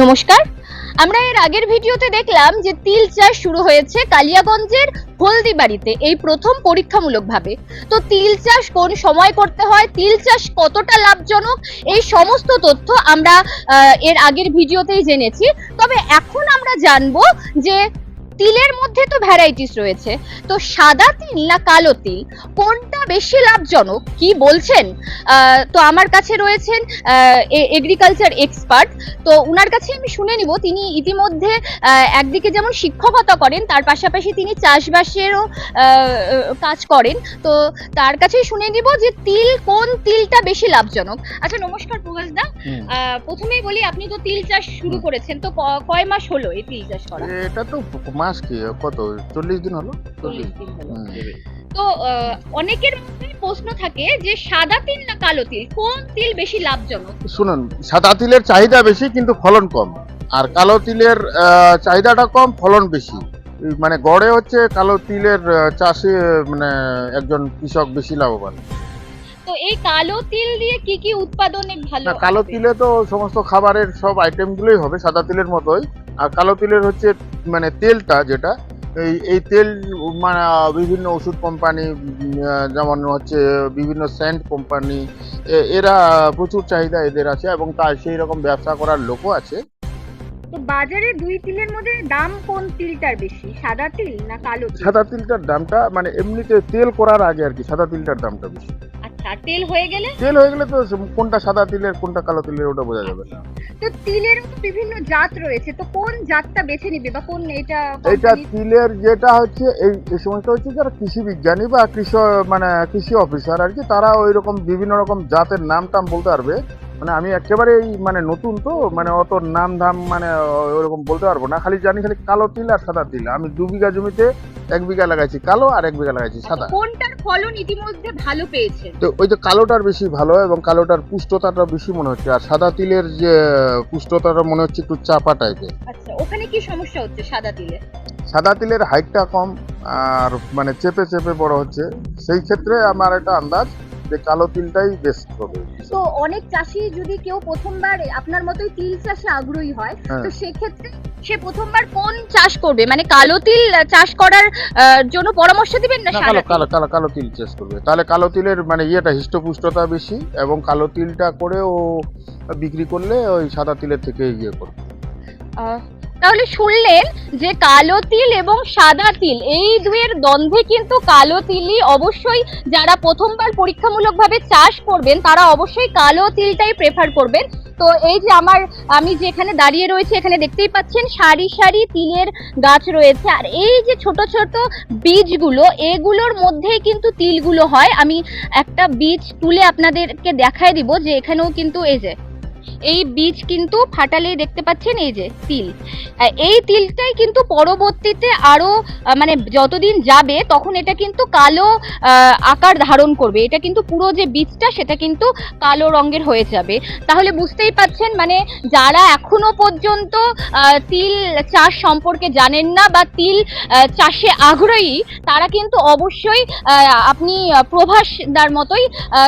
নমস্কার। আমরা এর আগের ভিডিওতে দেখলাম যে তিল চাষ শুরু হয়েছে কালিয়াগঞ্জের হলদিবাড়িতে, এই প্রথম পরীক্ষামূলকভাবে। তো তিল চাষ কোন সময় করতে হয়, তিল চাষ কতটা লাভজনক, এই সমস্ত তথ্য আমরা এর আগের ভিডিওতেই জেনেছি। তবে এখন আমরা জানব যে তিলের মধ্যে তো ভ্যারাইটিস রয়েছে। তো সাদা তিল না কালো তিল কোনটা বেশি লাভজনক? কি বলছেন? তো আমার কাছে রয়েছেন এগ্রিকালচার এক্সপার্ট তো উনার কাছে আমি শুনে নিব তিনি ইতিমধ্যে একদিকে যেমন শিক্ষকতা করেন তার পাশাপাশি তিনি চাষবাসেরও কাজ করেন। তো তার কাছেই শুনে নিব যে তিল কোন তিলটা বেশি লাভজনক? আচ্ছা নমস্কার প্রভাস দা। প্রথমেই বলি আপনি তো তিল চাষ শুরু করেছেন তো কয় মাস হলো এই তিল চাষ করা? এটা তো মাস কি? কত? চল্লিশ দিন হলো? চল্লিশ দিন হলো। তো অনেকের প্রশ্ন থাকে যে সাদা তিল না কালো তিল? কোন তিল বেশি লাভজনক? শুনুন সাদা তিলের চাহিদা বেশি কিন্তু ফলন কম। আর কালো তিলের চাহিদাটা কম ফলন বেশি। মানে গড়ে হচ্ছে কালো তিলের চাষে মানে একজন কৃষক বেশি লাভবান। তো এই কালো তিল দিয়ে কি কি উৎপাদনে ভালো কালো তিলে তো সমস্ত খাবারের সব আইটেমগুলোই হবে সাদা তিলের মতোই। আর কালো তিলের হচ্ছে মানে তেলটা যেটা এই এই তেল মানে বিভিন্ন ওষুধ কোম্পানি যেমন হচ্ছে বিভিন্ন সেন্ট কোম্পানি এরা প্রচুর চাহিদা এদের আছে এবং তা সেই রকম ব্যবসা করার লোকও আছে। তো বাজারে দুই তিলের মধ্যে দাম কোন তিলটার বেশি সাদা তিল না কালো সাদা তিলটার দামটা মানে এমনিতে তেল করার আগে আর কি সাদা তিলটার দামটা বেশি। আর তেল হয়ে গেলে? তেল হয়ে গেলে তো কোনটা সাদা তিলের কোনটা কালো তিলের ওটা বোঝা যাবে না। তো তিলের তো বিভিন্ন জাত রয়েছে তো কোন জাতটা বেছে নিবে বা কোন এটা এটা তিলের যেটা হচ্ছে এই এই সময়টা হচ্ছে যারা কৃষি বিজ্ঞানী বা কৃষক মানে কৃষি অফিসার আর কি তারা ওই রকম বিভিন্ন রকম জাতের নাম টাম বলতে পারবে। মানে আমি একেবারে এই মানে নতুন তো মানে অত নাম ধাম মানে ওরকম বলতে পারব না খালি জানি খালি কালো তিল আর সাদা তিল। আমি দু বিঘা জমিতে এক বিঘা লাগাইছি কালো আর এক বিঘা লাগাইছি সাদা। কোনটার ফলন ইতিমধ্যে ভালো পেয়েছে? তো ওই যে কালোটার বেশি ভালো এবং কালোটার পুষ্টতাটা বেশি মনে হচ্ছে আর সাদা তিলের যে পুষ্টতাটা মনে হচ্ছে একটু চাপা টাইপের। আচ্ছা ওখানে কি সমস্যা হচ্ছে সাদা তিলে সাদা তিলের হাইটটা কম আর মানে চেপে চেপে বড় হচ্ছে। সেই ক্ষেত্রে আমার একটা আন্দাজ যে কালো তিলটাই বেস্ট হবে। তো অনেক চাষি যদি কেউ প্রথমবার আপনার মতোই তিল চাষে আগ্রহী হয় হ্যাঁ। তো সেক্ষেত্রে সে প্রথমবার কোন চাষ করবে? মানে কালো তিল চাষ করার জন্য পরামর্শ দিবেন না কালো কালো কালো কালো তিল চাষ করবে। তাহলে কালো তিলের মানে ইয়েটা হৃষ্টপুষ্টতা বেশি এবং কালো তিলটা করে ও বিক্রি করলে ওই সাদা তিলের থেকে ইয়ে করবে। তাহলে শুনলেন যে কালো তিল এবং সাদা তিল, এই দুয়ের দ্বন্দ্বে কিন্তু কালো তিলই অবশ্যই যারা প্রথমবার পরীক্ষামূলকভাবে চাষ করবেন, তারা অবশ্যই কালো তিলটাই প্রেফার করবেন। তো এই যে আমার, আমি যেখানে দাঁড়িয়ে রয়েছে, এখানে দেখতেই পাচ্ছেন সারি সারি তিলের গাছ রয়েছে। আর এই যে ছোট ছোট বীজগুলো, এগুলোর মধ্যেই কিন্তু তিলগুলো হয়। আমি একটা বীজ তুলে আপনাদেরকে দেখায় দিব যে এখানেও কিন্তু এই যে এই বীজ কিন্তু ফাটালেই দেখতে পাচ্ছেন এই যে তিল। এই তিলটাই কিন্তু পরবর্তীতে আরও মানে যতদিন যাবে তখন এটা কিন্তু কালো আকার ধারণ করবে। এটা কিন্তু পুরো যে বীজটা সেটা কিন্তু কালো রঙের হয়ে যাবে। তাহলে বুঝতেই পাচ্ছেন মানে যারা এখনও পর্যন্ত তিল চাষ সম্পর্কে জানেন না বা তিল চাষে আগ্রহী তারা কিন্তু অবশ্যই আপনি আহ, প্রভাস দার মতোই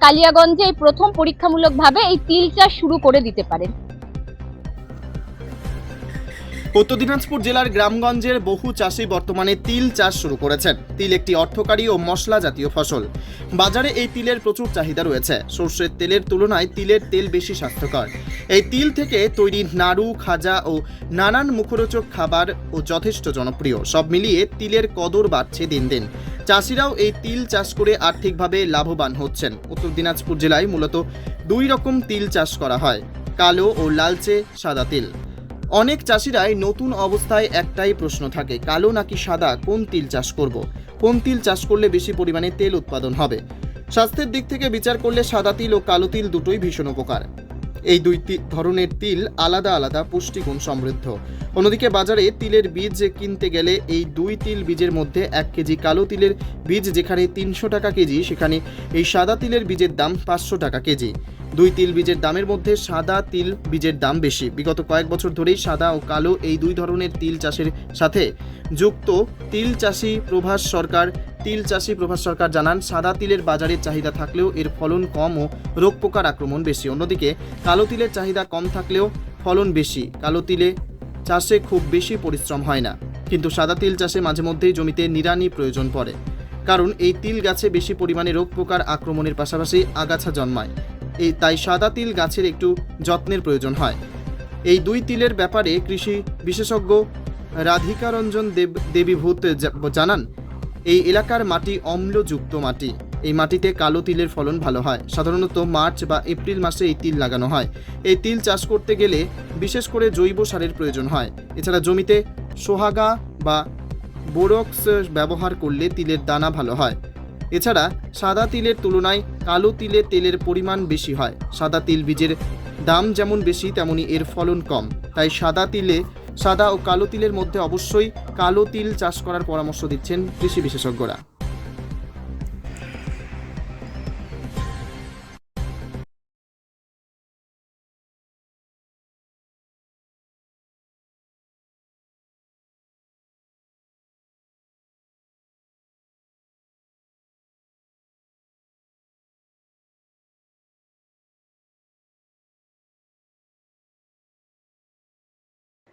কালিয়াগঞ্জে প্রথম পরীক্ষামূলকভাবে এই তিল চাষ শুরু করে দিতে পারেন। উত্তর দিনাজপুর জেলার গ্রামগঞ্জের বহু চাষি বর্তমানে তিল চাষ শুরু করেছেন। তিল একটি অর্থকারী ও মশলা জাতীয় ফসল। বাজারে এই তিলের প্রচুর চাহিদা রয়েছে। সর্ষের তেলের তুলনায় তিলের তেল বেশি স্বাস্থ্যকর। এই তিল থেকে তৈরি নাড়ু, খাজা ও নানান মুখরোচক খাবার ও যথেষ্ট জনপ্রিয়। সব মিলিয়ে তিলের কদর বাড়ছে দিন দিন। চাষিরাও এই তিল চাষ করে আর্থিকভাবে লাভবান হচ্ছেন। উত্তর দিনাজপুর জেলায় মূলত দুই রকম তিল চাষ করা হয়, কালো ও লালচে সাদা তিল। অনেক চাষিরাই নতুন অবস্থায় একটাই প্রশ্ন থাকে, কালো নাকি সাদা, কোন তিল চাষ করব? কোন তিল চাষ করলে বেশি পরিমাণে তেল উৎপাদন হবে? স্বাস্থ্যের দিক থেকে বিচার করলে সাদা তিল ও কালো তিল দুটোই ভীষণ উপকার। এই দুই ধরনের তিল আলাদা আলাদা পুষ্টিগুণ সমৃদ্ধ। অন্যদিকে বাজারে তিলের বীজ কিনতে গেলে এই দুই তিল বীজের মধ্যে এক কেজি কালো তিলের বীজ যেখানে তিনশো টাকা কেজি, সেখানে এই সাদা তিলের বীজের দাম পাঁচশো টাকা কেজি। দুই তিল বীজের দামের মধ্যে সাদা তিল বীজের দাম বেশি। বিগত কয়েক বছর ধরেই সাদা ও কালো এই দুই ধরনের তিল চাষের সাথে যুক্ত। তিল চাষি প্রভাস সরকার তিল চাষি প্রভাস সরকার জানান, সাদা তিলের বাজারে চাহিদা থাকলেও এর ফলন কম ও রোগ পোকার আক্রমণ বেশি। অন্যদিকে, কালো তিলের চাহিদা কম থাকলেও ফলন বেশি। কালো তিলে চাষে খুব বেশি পরিশ্রম হয় না। কিন্তু সাদা তিল চাষে মাঝে মধ্যেই জমিতে নিড়ানি প্রয়োজন পড়ে। কারণ এই তিল গাছে বেশি পরিমাণে রোগ পোকার আক্রমণের পাশাপাশি আগাছা জন্মায়। এই, তাই সাদা তিল গাছের একটু যত্নের প্রয়োজন হয়। এই দুই তিলের ব্যাপারে কৃষি বিশেষজ্ঞ রাধিকারঞ্জন দেব, দেবীভূত জানান এই এলাকার মাটি অম্লযুক্ত মাটি। এই মাটিতে কালো তিলের ফলন ভালো হয়। সাধারণত মার্চ বা এপ্রিল মাসে এই তিল লাগানো হয়। এই তিল চাষ করতে গেলে বিশেষ করে জৈব সারের প্রয়োজন হয়। এছাড়া জমিতে সোহাগা বা বোরক্স ব্যবহার করলে তিলের দানা ভালো হয়। এছাড়া সাদা তিলের তুলনায় কালো তিলে তেলের পরিমাণ বেশি হয়। সাদা তিল বীজের দাম যেমন বেশি, তেমনি এর ফলন কম। তাই সাদা তিলে সাদা ও কালো তিলের মধ্যে অবশ্যই কালো তিল চাষ করার পরামর্শ দিচ্ছেন কৃষি বিশেষজ্ঞরা।